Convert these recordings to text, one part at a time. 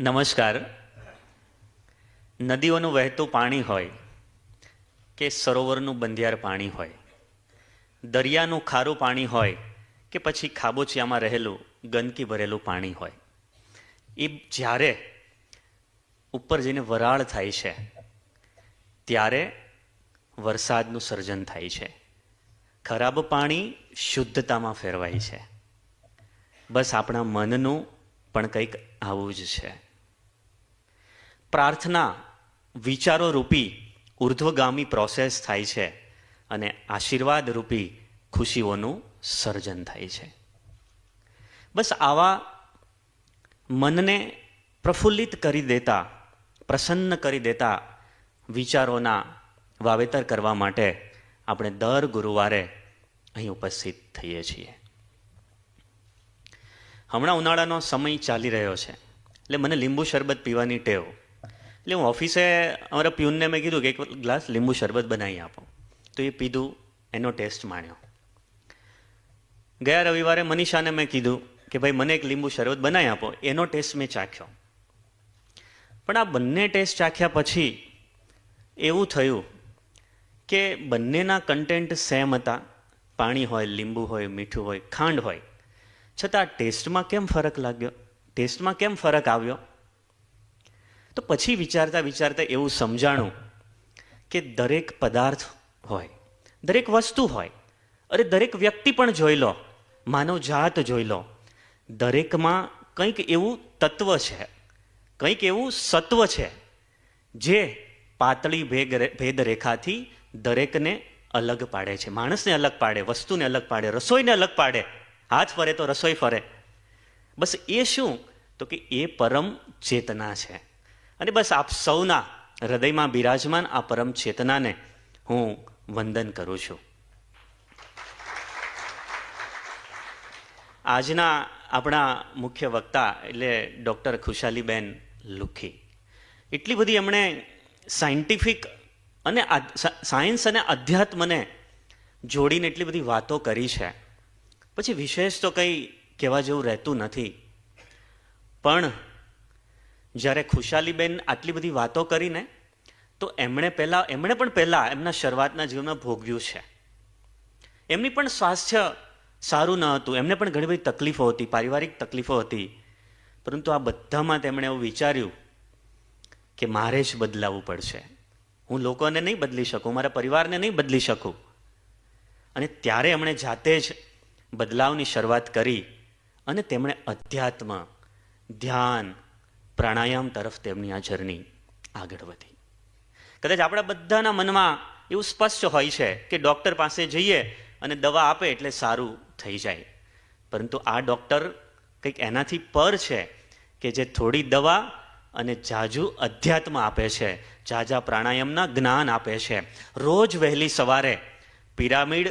નમસ્કાર. નદીઓનું વહેતું પાણી હોય કે સરોવરનું બંધિયાર પાણી હોય, દરિયાનું ખારું પાણી હોય કે પછી ખાબોચિયામાં રહેલું, ગંદકી ભરેલું પાણી હોય, એ જ્યારે ઉપર જઈને વરાળ થાય છે, ત્યારે વરસાદનું સર્જન થાય છે. ખરાબ પાણી શુદ્ધતામાં ફેરવાય છે. બસ આપણા મનનું પણ કંઈક આવું જ છે. પ્રાર્થના વિચારો રૂપી ઉર્ધ્વગામી પ્રોસેસ થાય છે અને આશીર્વાદ રૂપી ખુશીઓનું સર્જન થાય છે. બસ આવા મનને પ્રફુલ્લિત કરી દેતા, પ્રસન્ન કરી દેતા વિચારોના વાવેતર કરવા માટે આપણે દર ગુરુવારે અહીં ઉપસ્થિત થઈએ છીએ. હમણાં ઉનાળાનો સમય ચાલી રહ્યો છે. એટલે મને લીંબુ શરબત પીવાની ટેવ. એટલે હું ઓફિસે અમારા પ્યુનને મેં કીધું કે એક ગ્લાસ લીંબુ શરબત બનાવી આપો. તો એ પીધું, એનો ટેસ્ટ માણ્યો. ગયા રવિવારે મનીષાને મેં કીધું કે ભાઈ, મને એક લીંબુ શરબત બનાવી આપો. એનો ટેસ્ટ મેં ચાખ્યો. પણ આ બંને ટેસ્ટ ચાખ્યા પછી એવું થયું કે બંનેના કન્ટેન્ટ સેમ હતા. પાણી હોય, લીંબુ હોય, મીઠું હોય, ખાંડ હોય. છતાં ટેસ્ટમાં કેમ ફરક લાગ્યો? ટેસ્ટમાં કેમ ફરક આવ્યો? તો પછી વિચારતા વિચારતા એવું સમજાણું કે દરેક પદાર્થ હોય, દરેક વસ્તુ હોય, અરે દરેક વ્યક્તિ પણ જોઈ લો માનવ જાત જોઈ લો, દરેકમાં કંઈક એવું તત્વ છે, કંઈક એવું સત્વ છે, જે પાતળી ભેગ ભેદ રેખાથી દરેકને અલગ પાડે છે, માણસને અલગ પાડે, વસ્તુને અલગ પાડે, રસોઈને અલગ પાડે, હાથ ફરે તો રસોઈ ફરે. બસ એ શું? તો કે એ પરમ ચેતના છે. અને બસ આપ સૌના હૃદયમાં બિરાજમાન આ પરમ ચેતનાને હું વંદન કરું છું. આજના આપણા મુખ્ય વક્તા એટલે ડૉક્ટર ખુશાલીબેન લુખી. એટલી બધી એમણે સાયન્ટિફિક અને સાયન્સ અને અધ્યાત્મને જોડીને એટલી બધી વાતો કરી છે. પછી વિશેષ તો કંઈ કહેવા જેવું રહેતું નથી. પણ જ્યારે ખુશાલીબેન આટલી બધી વાતો કરીને, તો એમણે પહેલાં એમણે પણ પહેલાં એમના શરૂઆતના જીવનમાં ભોગવ્યું છે. એમની પણ સ્વાસ્થ્ય સારું ન હતું. એમને પણ ઘણી બધી તકલીફો હતી, પારિવારિક તકલીફો હતી. પરંતુ આ બધામાં તેમણે એવું વિચાર્યું કે મારે જ બદલાવવું પડશે. હું લોકોને નહીં બદલી શકું, મારા પરિવારને નહીં બદલી શકું. અને ત્યારે એમણે જાતે જ બદલાવની શરૂઆત કરી અને તેમણે અધ્યાત્મ, ધ્યાન પ્રાણાયામ તરફ તેમની આ જર્ની આગળ વધી. કદાચ આપણા બધાના મનમાં એવું સ્પષ્ટ હોય છે કે ડૉક્ટર પાસે જઈએ અને દવા આપે એટલે સારું થઈ જાય. પરંતુ આ ડૉક્ટર કંઈક એનાથી પર છે કે જે થોડી દવા અને જાજુ અધ્યાત્મ આપે છે, જાજા પ્રાણાયામના જ્ઞાન આપે છે. રોજ વહેલી સવારે પિરામિડ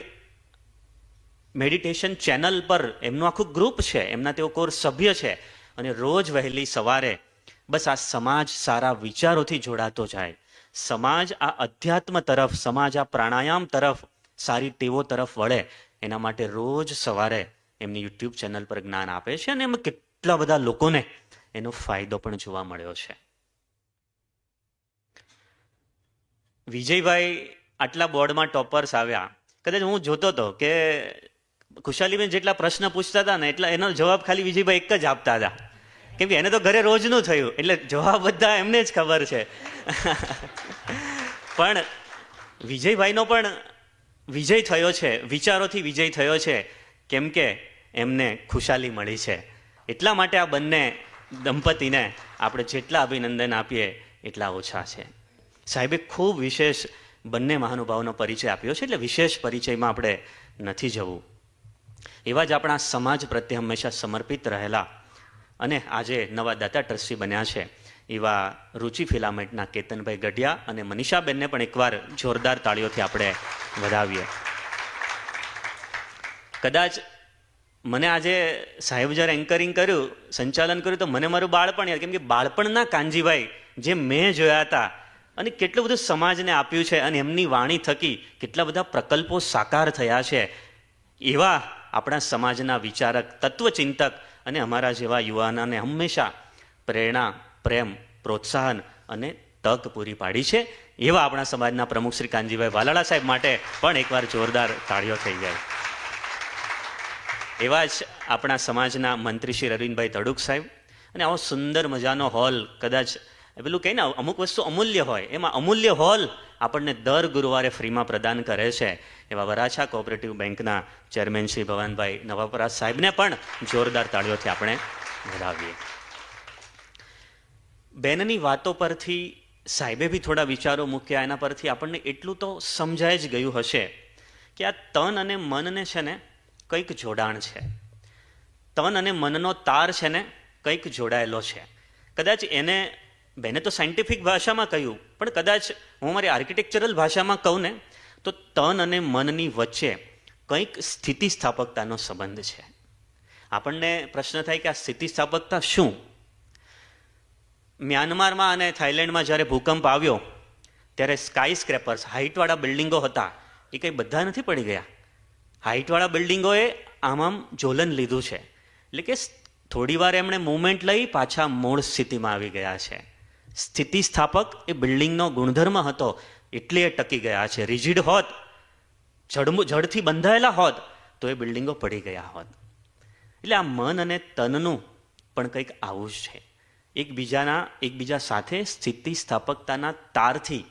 મેડિટેશન ચેનલ પર એમનું આખું ગ્રુપ છે, એમના તેઓ કોર સભ્ય છે અને રોજ વહેલી સવારે બસ આ સમાજ સારા વિચારોથી જોડાતો જાય. સમાજ આ અધ્યાત્મ તરફ, સમાજ આ પ્રાણાયામ તરફ, સારી ટેવો તરફ વળે. એના માટે રોજ સવારે એમની યુટ્યુબ ચેનલ પર જ્ઞાન આપે છે અને એમાં કેટલા બધા લોકોને એનો ફાયદો પણ જોવા મળ્યો છે. વિજયભાઈ આટલા બોર્ડમાં ટોપર્સ આવ્યા. કદાચ હું જોતો હતો કે ખુશાલીબેન જેટલા પ્રશ્ન પૂછતા હતા ને એટલા એનો જવાબ ખાલી વિજયભાઈ એક જ આપતા હતા. કેમ કે એને તો ઘરે રોજનું થયું. એટલે જવાબ બધા એમને જ ખબર છે. પણ વિજયભાઈનો પણ વિજય થયો છે. વિચારોથી વિજય થયો છે. કેમ કે એમને ખુશાલી મળી છે. એટલા માટે આ બંને દંપતીને આપણે જેટલા અભિનંદન આપીએ, એટલા ઓછા છે. સાહેબે ખૂબ વિશેષ બંને મહાનુભાવનો પરિચય આપ્યો છે. એટલે વિશેષ પરિચયમાં આપણે નથી જવું. એવા જ આપણા સમાજ પ્રત્યે હંમેશા સમર્પિત રહેલા અને આજે નવા દાતા ટ્રસ્ટી બન્યા છે. એવા રુચિ ફિલામેન્ટના કેતનભાઈ ગઢિયા અને મનીષાબેનને પણ એકવાર જોરદાર તાળીઓથી આપણે વધાવીએ. કદાચ મને આજે સાહેબ જ્યારે એન્કરિંગ કર્યું, સંચાલન કર્યું, તો મને મારું બાળપણ યાદ, કેમ કે બાળપણના કાનજીભાઈ જે મેં જોયા હતા અને કેટલું બધું સમાજને આપ્યું છે અને એમની વાણી થકી કેટલા બધા પ્રકલ્પો સાકાર થયા છે. એવા આપણા સમાજના વિચારક, તત્વચિંતક અને અમારા જેવા યુવાનોને હંમેશા પ્રેરણા, પ્રેમ, પ્રોત્સાહન અને તક પૂરી પાડી છે. એવા આપણા સમાજના પ્રમુખ શ્રી કાનજીભાઈ વાલાળા સાહેબ માટે પણ એકવાર જોરદાર તાળીઓ થઈ જાય. એવા જ આપણા સમાજના મંત્રી શ્રી અરવિંદભાઈ ધડુક સાહેબ અને આવો સુંદર મજાનો હોલ, કદાચ પેલું કહે ને અમુક વસ્તુ અમૂલ્ય હોય, એમાં અમૂલ્ય હોલ આપણને દર ગુરુવારે ફ્રીમાં પ્રદાન કરે છે. એવા વરાછા કોઓપરેટિવ બેંકના ચેરમેન શ્રી ભવાનભાઈ નવાપરાજ સાહેબને પણ જોરદાર તાળીઓથી આપણે વધાવીએ બેનની વાતો પરથી સાહેબે બી થોડા વિચારો મૂક્યા, એના પરથી આપણને એટલું તો સમજાય જ ગયું હશે કે આ તન અને મનને છે ને કંઈક જોડાણ છે. તન અને મનનો તાર છે ને કંઈક જોડાયેલો છે. કદાચ એને બેને તો સાયન્ટિફિક ભાષામાં કહ્યું, પણ કદાચ હું મારી આર્કિટેક્ચરલ ભાષામાં કહું ને, તો તન અને મનની વચ્ચે કંઈક સ્થિતિસ્થાપકતાનો સંબંધ છે. આપણને પ્રશ્ન થાય કે આ સ્થિતિસ્થાપકતા શું? મ્યાનમારમાં અને થાઇલેન્ડમાં જ્યારે ભૂકંપ આવ્યો, ત્યારે સ્કાય સ્ક્રેપર્સ હાઇટવાળા બિલ્ડિંગો હતા, એ કંઈ બધા નથી પડી ગયા. હાઇટવાળા બિલ્ડિંગોએ આમ આમ જોલન લીધું છે. એટલે કે થોડી વાર એમણે મૂવમેન્ટ લઈ પાછા મૂળ સ્થિતિમાં આવી ગયા છે. સ્થિતિસ્થાપક એ બિલ્ડિંગનો ગુણધર્મ હતો. એટલે એ ટકી ગયા છે. રિજિડ હોત જડ જડથી બંધાયેલા હોત, તો એ બિલ્ડિંગો પડી ગયા હોત. એટલે આ મન અને તનનું પણ કંઈક આવું જ છે. એકબીજાના, એકબીજા સાથે સ્થિતિસ્થાપકતાના તારથી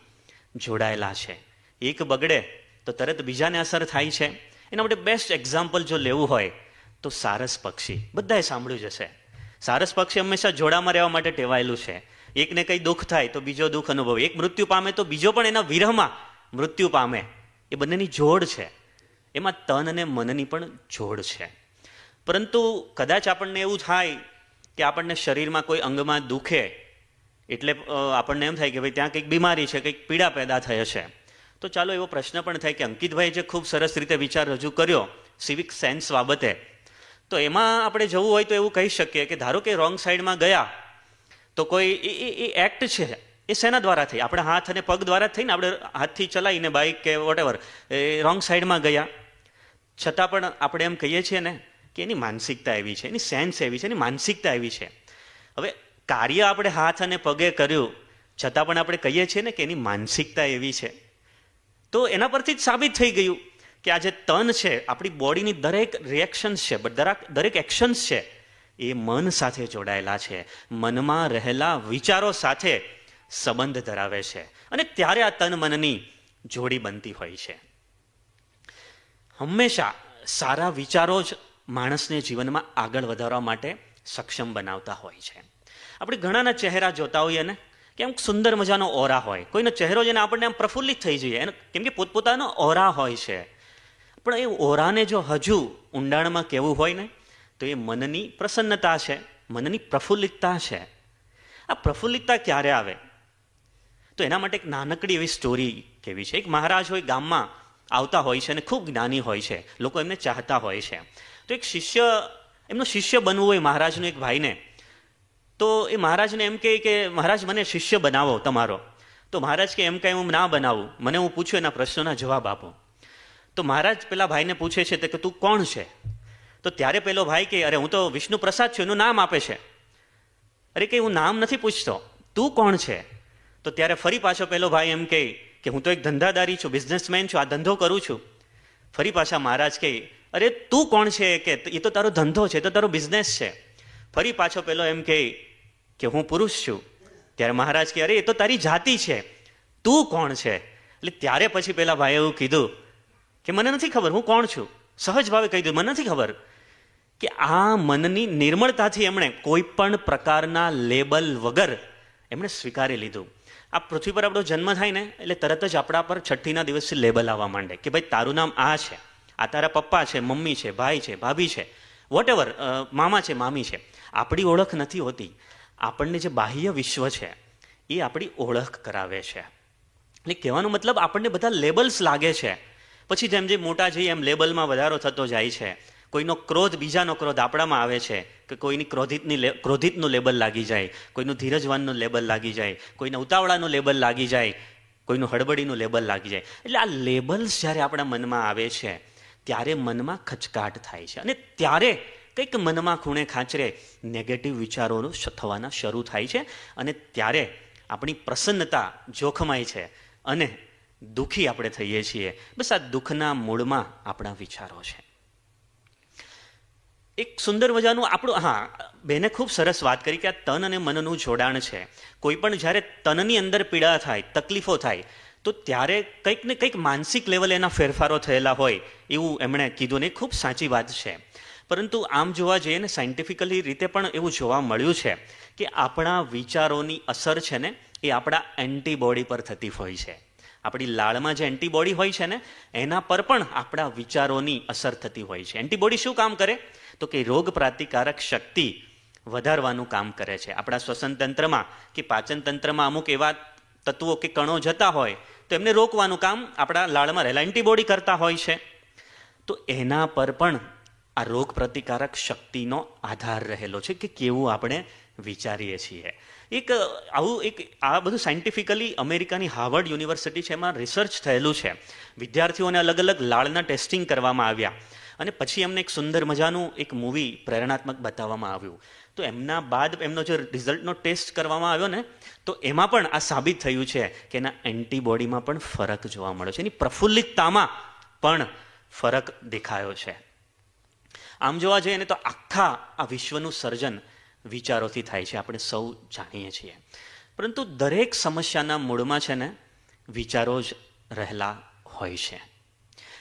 જોડાયેલા છે. એક બગડે તો તરત બીજાને અસર થાય છે. એના માટે બેસ્ટ એક્ઝામ્પલ જો લેવું હોય, તો સારસ પક્ષી. બધાએ સાંભળ્યું જ હશે. સારસ પક્ષી હંમેશા જોડામાં રહેવા માટે ટેવાયેલું છે. એકને કંઈ દુઃખ થાય તો બીજો દુઃખ અનુભવે. એક મૃત્યુ પામે તો બીજો પણ એના વિરહમાં મૃત્યુ પામે. એ બંનેની જોડ છે. એમાં તન અને મનની પણ જોડ છે. પરંતુ કદાચ આપણને એવું થાય કે આપણને શરીરમાં કોઈ અંગમાં દુખે, એટલે આપણને એમ થાય કે ભાઈ ત્યાં કંઈક બીમારી છે, કંઈક પીડા પેદા થઈ હશે તો ચાલો એવો પ્રશ્ન પણ થાય કે અંકિતભાઈ જે ખૂબ સરસ રીતે વિચાર રજૂ કર્યો સિવિક સેન્સ બાબતે, તો એમાં આપણે જવું હોય તો એવું કહી શકીએ કે ધારો કે રોંગ સાઈડમાં ગયા તો કોઈ એ એ- એ એક્ટ છે. એ શેના દ્વારા થઈ? આપણે હાથ અને પગ દ્વારા થઈને આપણે હાથથી ચલાવીને બાઇક કે વોટેવર એ રોંગ સાઈડમાં ગયા. છતાં પણ આપણે એમ કહીએ છીએ ને કે એની માનસિકતા એવી છે, એની સેન્સ એવી છે, એની માનસિકતા એવી છે. હવે કાર્ય આપણે હાથ અને પગે કર્યું, છતાં પણ આપણે કહીએ છીએ ને કે એની માનસિકતા એવી છે. તો એના પરથી જ સાબિત થઈ ગયું કે આ જે તન છે, આપણી બોડીની દરેક રિએક્શન્સ છે દરેક દરેક એક્શન્સ છે એ મન સાથે જોડાયેલા છે. મનમાં રહેલા વિચારો સાથે સંબંધ ધરાવે છે. અને ત્યારે આ તન મનની જોડી બનતી હોય છે. હંમેશા સારા વિચારો જ માણસને જીવનમાં આગળ વધારવા માટે સક્ષમ બનાવતા હોય છે. આપણે ઘણાના ચહેરા જોતા હોઈએ ને, કે આમ સુંદર મજાનો ઓરા હોય. કોઈનો ચહેરો જેને આપણને આમ પ્રફુલ્લિત થઈ જઈએ, એનો કેમ કે પોતપોતાનો ઓરા હોય છે. પણ એ ઓરાને જો હજુ ઊંડાણમાં કેવું હોય ને તો એ મનની પ્રસન્નતા છે, મનની પ્રફુલ્લિતતા છે. આ પ્રફુલ્લિતતા ક્યારે આવે? તો એના માટે એક નાનકડી એવી સ્ટોરી કેવી છે. એક મહારાજ હોય ગામમાં, આવતા હોય છે અને ખૂબ જ્ઞાની હોય છે. લોકો એમને ચાહતા હોય છે. તો એક શિષ્ય, એમનો શિષ્ય બનવું હોય મહારાજનો એક ભાઈને, તો એ મહારાજને એમ કહે કે, મહારાજ, મને શિષ્ય બનાવો તમારો. તો મહારાજ કે એમ કાંઈ હું ના બનાવું. મને હું પૂછું એના પ્રશ્નોના જવાબ આપો. તો મહારાજ પેલા ભાઈને પૂછે છે કે તું કોણ છે? તો ત્યારે પેલો ભાઈ કે, અરે, હું તો વિષ્ણુ પ્રસાદ છું, એનું નામ આપે છે. અરે કે હું નામ નથી પૂછતો. તું કોણ છે? તો ત્યારે ફરી પાછો પેલો ભાઈ એમ કહે કે, હું તો એક ધંધાદારી છું, બિઝનેસમેન છું, આ ધંધો કરું છું. ફરી પાછા મહારાજ કહે, અરે, તું કોણ છે? કે, એ તો તારો ધંધો છે, એ તો તારો બિઝનેસ છે. ફરી પાછો પેલો એમ કહે કે, હું પુરુષ છું. ત્યારે મહારાજ કહે, અરે, એ તો તારી જાતિ છે. તું કોણ છે? એટલે ત્યારે પછી પેલા ભાઈએ એવું કીધું કે, મને નથી ખબર, હું કોણ છું? સહજ ભાવે કહી દીધું, મને નથી ખબર. કે આ મનની નિર્મળતાથી એમણે કોઈ પણ પ્રકારના લેબલ વગર એમણે સ્વીકારી લીધું. આ પૃથ્વી પર આપણો જન્મ થાય ને, એટલે તરત જ આપણા પર છઠ્ઠીના દિવસે લેબલ આવવા માંડે કે ભાઈ તારું નામ આ છે, આ તારા પપ્પા છે, મમ્મી છે, ભાઈ છે, ભાભી છે વોટ એવર મામા છે, મામી છે. આપણી ઓળખ નથી હોતી. આપણને જે બાહ્ય વિશ્વ છે, એ આપણી ઓળખ કરાવે છે. એટલે કહેવાનો મતલબ આપણને બધા લેબલ્સ લાગે છે. પછી જેમ જેમ મોટા જઈએ એમ લેબલમાં વધારો થતો જાય છે. કોઈનો ક્રોધ બીજાનો ક્રોધ આપણામાં આવે છે કે કોઈની ક્રોધિતની ક્રોધિતનું લેબલ લાગી જાય, કોઈનું ધીરજવાનનું લેબલ લાગી જાય, કોઈના ઉતાવળાનું લેબલ લાગી જાય, કોઈનું હળબડીનું લેબલ લાગી જાય. એટલે આ લેબલ્સ જ્યારે આપણા મનમાં આવે છે, ત્યારે મનમાં ખચકાટ થાય છે. અને ત્યારે કંઈક મનમાં ખૂણે ખાંચરે નેગેટિવ વિચારોનું થવાના શરૂ થાય છે. અને ત્યારે આપણી પ્રસન્નતા જોખમાય છે અને દુઃખી આપણે થઈએ છીએ. બસ આ દુઃખના મૂળમાં આપણા વિચારો છે. એક સુંદર મજાનું આપણું, હા, બેને ખૂબ સરસ વાત કરી કે આ તન અને મનનું જોડાણ છે. કોઈ પણ જ્યારે તનની અંદર પીડા થાય, તકલીફો થાય, તો ત્યારે કંઈક ને કંઈક માનસિક લેવલે એના ફેરફારો થયેલા હોય એવું એમણે કીધું ને ખૂબ સાચી વાત છે. પરંતુ આમ જોવા જઈએ ને સાયન્ટિફિકલી રીતે પણ એવું જોવા મળ્યું છે કે આપણા વિચારોની અસર છે ને એ આપણા એન્ટીબોડી પર થતી હોય છે. આપણી લાળમાં જે એન્ટીબોડી હોય છે ને, એના પર પણ આપણા વિચારોની અસર થતી હોય છે. એન્ટીબોડી શું કામ કરે? તો કે રોગ પ્રતિકારક શક્તિ વધારવાનું કામ કરે છે. આપણા શ્વસન તંત્રમાં કે પાચન તંત્રમાં અમુક એવા તત્વો કે કણો જતા હોય, તો એમને રોકવાનું કામ આપણા લાળમાં રહેલા એન્ટીબોડી કરતા હોય છે. તો એના પર પણ આ રોગ પ્રતિકારક શક્તિનો આધાર રહેલો છે કે કેવું આપણે વિચારીએ છીએ. એક, આવું એક, આ બધું સાયન્ટિફિકલી અમેરિકાની હાર્વર્ડ યુનિવર્સિટી છે એમાં રિસર્ચ થયેલું છે. વિદ્યાર્થીઓને અલગ અલગ લાળના ટેસ્ટિંગ કરવામાં આવ્યા. અને પછી એમને એક સુંદર મજાનું એક મૂવી પ્રેરણાત્મક બતાવવામાં આવ્યું. તો એમના બાદ એમનો જે રિઝલ્ટનો ટેસ્ટ કરવામાં આવ્યો ને, તો એમાં પણ આ સાબિત થયું છે કે એના એન્ટીબોડીમાં પણ ફરક જોવા મળ્યો છે. એની પ્રફુલ્લિતતામાં પણ ફરક દેખાયો છે. આમ જોવા જઈએ ને, તો આખા આ વિશ્વનું સર્જન વિચારોથી થાય છે. આપણે સૌ જાણીએ છીએ. પરંતુ દરેક સમસ્યાના મૂળમાં છે ને, વિચારો જ રહેલા હોય છે.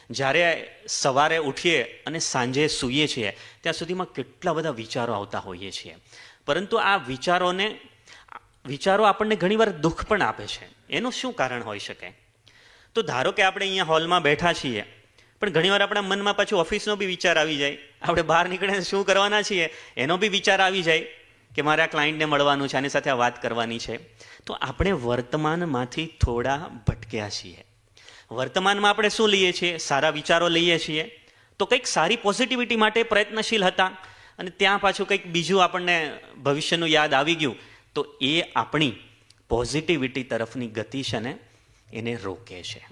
જ્યારે સવારે ઉઠીએ અને સાંજે સૂઈએ છીએ, ત્યાં સુધીમાં કેટલા બધા વિચારો આવતા હોઈએ છીએ. પરંતુ આ વિચારોને, વિચારો આપણને ઘણીવાર દુઃખ પણ આપે છે. એનું શું કારણ હોઈ શકે? તો ધારો કે આપણે અહીંયા હોલમાં બેઠા છીએ, પણ ઘણીવાર આપણા મનમાં પાછું ઓફિસનો બી વિચાર આવી જાય. આપણે બહાર નીકળીને શું કરવાના છીએ? એનો બી વિચાર આવી જાય કે મારે આ ક્લાયન્ટને મળવાનું છે, આની સાથે આ વાત કરવાની છે. તો આપણે વર્તમાનમાંથી થોડા ભટક્યા છીએ. વર્તમાનમાં આપણે શું લઈએ છીએ? સારા વિચારો લઈએ છીએ. તો કંઈક સારી પોઝિટિવિટી માટે પ્રયત્નશીલ હતા. અને ત્યાં પાછું કંઈક બીજું આપણને ભવિષ્યનું યાદ આવી ગયું. તો એ આપણી પોઝિટિવિટી તરફની ગતિ છે ને, એને રોકે છે.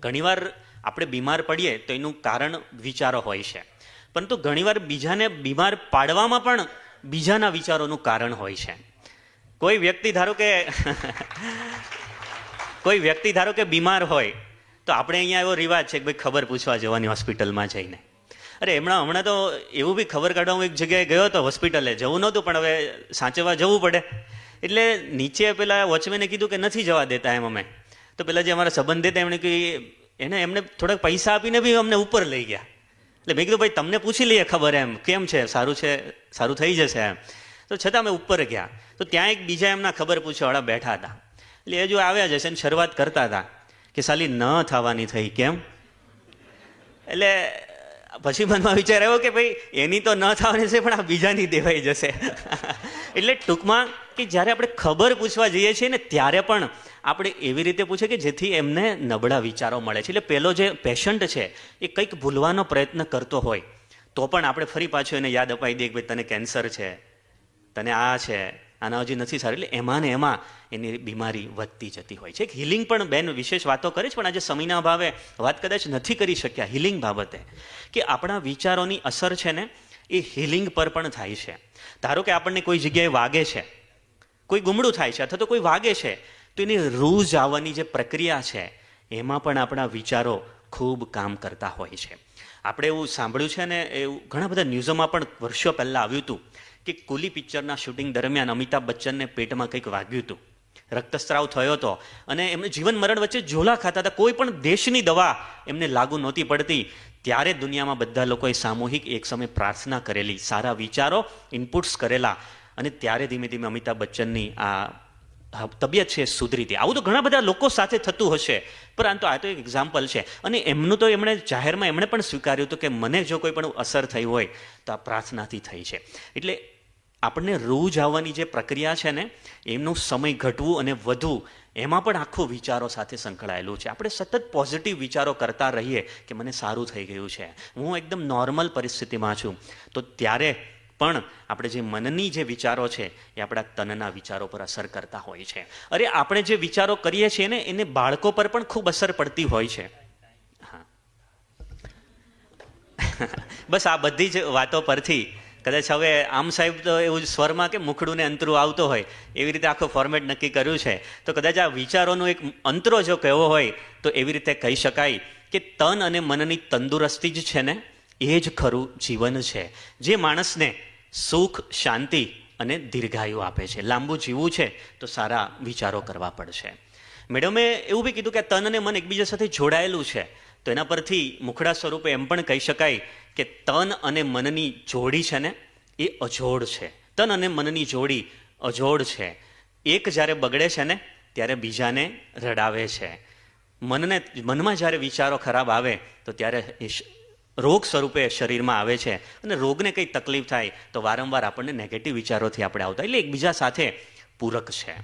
ઘણીવાર આપણે બીમાર પડીએ તો એનું કારણ વિચારો હોય છે. પરંતુ ઘણીવાર બીજાને બીમાર પાડવામાં પણ બીજાના વિચારોનું કારણ હોય છે. કોઈ વ્યક્તિ ધારો કે કોઈ વ્યક્તિ ધારો કે બીમાર હોય, તો આપણે અહીંયા એવો રિવાજ છે કે ભાઈ ખબર પૂછવા જવાની હોસ્પિટલમાં જઈને. અરે, હમણાં હમણાં તો એવું બી ખબર કાઢવા હું એક જગ્યાએ ગયો હતો હોસ્પિટલે જવું નહોતું, પણ હવે સાચવવા જવું પડે. એટલે નીચે પેલા વોચમેને કીધું કે નથી જવા દેતા એમ અમે. તો પેલા જે અમારા સંબંધિત એમણે કહ્યું એને, એમને થોડાક પૈસા આપીને બી અમને ઉપર લઈ ગયા. એટલે મેં કીધું, ભાઈ, તમને પૂછી લઈએ ખબર એમ, કેમ છે, સારું છે, સારું થઈ જશે એમ. તો છતાં અમે ઉપર ગયા. તો ત્યાં એક બીજા એમના ખબર પૂછવાવાળા બેઠા હતા. એટલે એ જો આવ્યા હશે ને, શરૂઆત કરતા હતા કે સાલી ન થવાની થઈ કેમ? એટલે પછી મનમાં વિચાર આવ્યો કે ભાઈ, એની તો ન થવાની છે, પણ આ બીજાની દેવાઈ જશે. એટલે ટૂંકમાં કે જ્યારે આપણે ખબર પૂછવા જઈએ છીએ ને, ત્યારે પણ આપણે એવી રીતે પૂછે કે જેથી એમને નબળા વિચારો મળે છે. એટલે પેલો જે પેશન્ટ છે, એ કંઈક ભૂલવાનો પ્રયત્ન કરતો હોય, તો પણ આપણે ફરી પાછું એને યાદ અપાઈ દઈએ કે ભાઈ, તને કેન્સર છે, તને આ છે આના હજી નથી સારું, એટલે એમાં ને એમાં એની બીમારી વધતી જતી હોય છે. એક હિલિંગ પણ બેન વિશેષ વાતો કરે છે, પણ આજે સમયના અભાવે વાત કદાચ નથી કરી શક્યા હિલિંગ બાબતે, કે આપણા વિચારોની અસર છે ને એ હિલિંગ પર પણ થાય છે. ધારો કે આપણને કોઈ જગ્યાએ વાગે છે, કોઈ ગુમડું થાય છે, અથવા તો કોઈ વાગે છે, તો એની રૂઝ આવવાની જે પ્રક્રિયા છે, એમાં પણ આપણા વિચારો ખૂબ કામ કરતા હોય છે. આપણે એવું સાંભળ્યું છે ને, એવું ઘણા બધા ન્યૂઝોમાં પણ વર્ષો પહેલાં આવ્યું હતું કે કુલી પિક્ચરના શૂટિંગ દરમિયાન અમિતાભ બચ્ચનને પેટમાં કંઈક વાગ્યું હતું. રક્તસ્રાવ થયો હતો. અને એમને જીવન મરણ વચ્ચે ઝોલા ખાતા હતા. કોઈ પણ દેશની દવા એમને લાગુ નહોતી પડતી. ત્યારે દુનિયામાં બધા લોકોએ સામૂહિક એક સમય પ્રાર્થના કરેલી. સારા વિચારો ઇનપુટ્સ કરેલા. અને ત્યારે ધીમે ધીમે અમિતાભ બચ્ચનની આ તબિયત છે, સુધરી આવું તો ઘણા બધા લોકો સાથે થતું હશે. પરંતુ આ તો એક એક્ઝામ્પલ છે. અને એમનું તો એમણે જાહેરમાં એમણે પણ સ્વીકાર્યું હતું કે મને જો કોઈ પણ અસર થઈ હોય, તો આ પ્રાર્થનાથી થઈ છે. એટલે આપણને રોજ આવવાની જે પ્રક્રિયા છે ને, એમનું સમય ઘટવું અને વધવું, એમાં પણ આખું વિચારો સાથે સંકળાયેલું છે. આપણે સતત પોઝિટિવ વિચારો કરતા રહીએ કે મને સારું થઈ ગયું છે. હું એકદમ નોર્મલ પરિસ્થિતિમાં છું. તો ત્યારે પણ આપણે જે મનની જે વિચારો છે, એ આપણા તનના વિચારો પર અસર કરતા હોય છે. અરે, આપણે જે વિચારો કરીએ છીએ ને, એને બાળકો પર પણ ખૂબ અસર પડતી હોય છે. બસ આ બધી જ વાતો પરથી, કદાચ હવે આમ સાહેબ તો એવું સ્વરમાં કે મુખડું ને અંતરું આવતો હોય, એવી રીતે આખો ફોર્મેટ નક્કી કર્યું છે. તો કદાચ આ વિચારોનો એક અંતરો જો કહેવો હોય, તો એવી રીતે કહી શકાય કે તન અને મનની તંદુરસ્તી જ છે ને? એ જ ખરું જીવન છે, જે માણસને સુખ, શાંતિ અને દીર્ઘાયુ આપે છે. લાંબુ જીવવું છે તો સારા વિચારો કરવા પડશે. મેડમે એવું બી કીધું કે તન અને મન એકબીજા સાથે જોડાયેલું છે, તો એના પરથી મુખડા સ્વરૂપે એમ પણ કહી શકાય કે તન અને મનની જોડી છે ને, એ અજોડ છે. તન અને મનની જોડી અજોડ છે. એક જ્યારે બગડે છે ને, ત્યારે બીજાને રડાવે છે. મનને, મનમાં જ્યારે વિચારો ખરાબ આવે, તો ત્યારે રોગ સ્વરૂપે શરીરમાં આવે છે અને રોગને કંઈ તકલીફ થાય તો વારંવાર આપણને નેગેટિવ વિચારોથી આપણે આવતા એટલે એકબીજા સાથે પૂરક છે.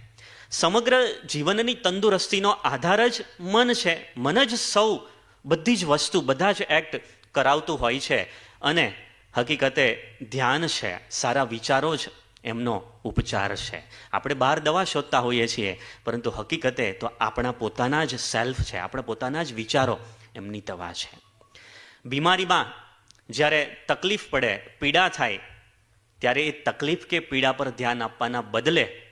સમગ્ર જીવનની તંદુરસ્તીનો આધાર જ મન છે. મન જ સૌ બધી જ વસ્તુ, બધા જ એક્ટ કરાવતું હોય છે. અને હકીકતે ધ્યાન છે, સારા વિચારો જ એમનો ઉપચાર છે. આપણે બહાર દવા શોધતા હોઈએ છીએ, પરંતુ હકીકતે તો આપણા પોતાના જ સેલ્ફ છે, આપણા પોતાના જ વિચારો એમની દવા છે. બીમારીમાં જ્યારે તકલીફ પડે, પીડા થાય, ત્યારે એ તકલીફ કે પીડા પર ધ્યાન આપવાના બદલે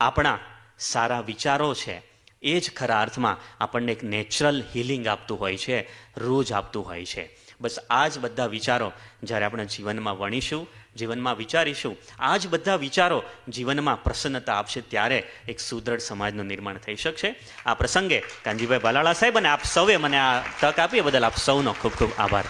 આપણા સારા વિચારો છે, એ જ ખરા અર્થમાં આપણને એક નેચરલ હિલિંગ આપતું હોય છે, રોજ આપતું હોય છે. બસ આ જ બધા વિચારો જ્યારે આપણે જીવનમાં વણીશું, જીવનમાં વિચારીશું, આ જ બધા વિચારો જીવનમાં પ્રસન્નતા આપશે ત્યારે એક સુદૃઢ સમાજનું નિર્માણ થઈ શકશે. આ પ્રસંગે કાનજીભાઈ ભાલાળા સાહેબ અને આપ સૌએ મને આ તક આપી બદલ આપ સૌનો ખૂબ ખૂબ આભાર.